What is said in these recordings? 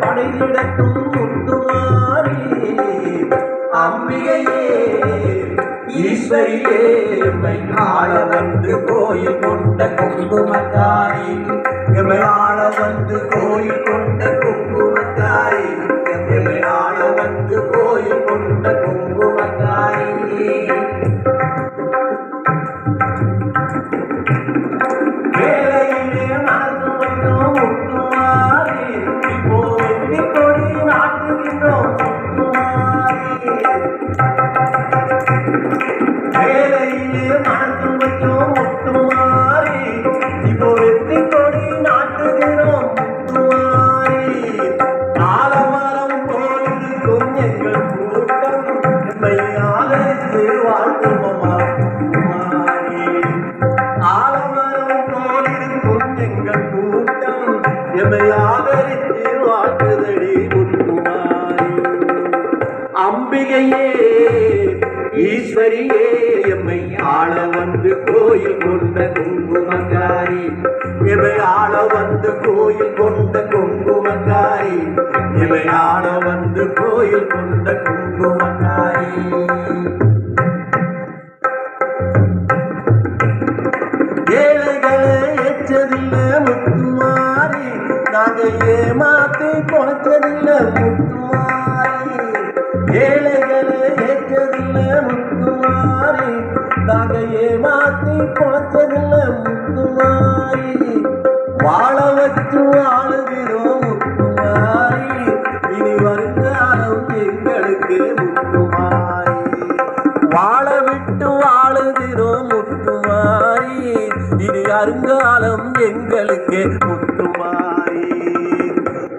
படையிடக்கும் முத்துமாரி அம்பிகையே ஈஸ்வரியே எம்மை ஆள வந்து கோயில் கொண்ட குங்குமத்தாரி. எம்மை ஆள வந்து கோயில் கொண்ட குங்கும எம்மை ஆதரித்து வாழ்த்துதடி முத்துமாரி அம்பிகையே ஈஸ்வரியே எம்மை ஆள வந்து கோயில் கொண்ட குங்குமக்காரி எம்மை ஆள வந்து கோயில் கொண்ட குங்குமக்காரி எம்மை ஆள வந்து கோயில் கொண்ட குங்குமக்காரி நாங்க ஏமாத்தி பொழைச்சதில்ல முத்துமாரி ஏழைகளை ஏற்றதில்ல முத்துமாரி தகையே மாத்தி பொழைச்சதில்ல முத்துமாரி வாழ வச்சு ஆளுகிறோம் முத்துமாரி இனி வருங்காலம் எங்களுக்கு முத்துமாரி வாழ விட்டு வாழுகிறோம் முத்துமாரி இனி அருங்காலம் எங்களுக்கு முத்துமாரி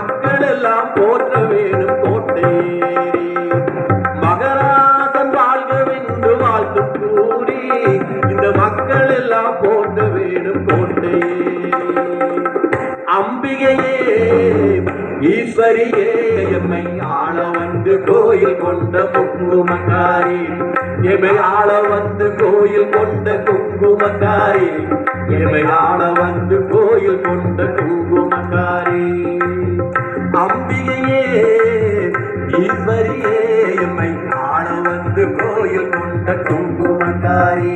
மக்கள் எல்லாம் போற்ற வேணும் கோட்டேரி. மகராசன் வாழ்க வென்று வாழ்த்து கூறி இந்த மக்கள் எல்லாம் போற்ற வேணும் கோட்டையே அம்பிகையே ஈஸ்வரியே எம்மை ஆள வந்து கோயில் கொண்ட குங்குமக்காரி. எமை ஆள வந்து கோயில் கொண்ட குங்குமக்காரி. எமை ஆள வந்து எம்மை காண வந்து கோயில் கொண்ட குங்குமக்காரி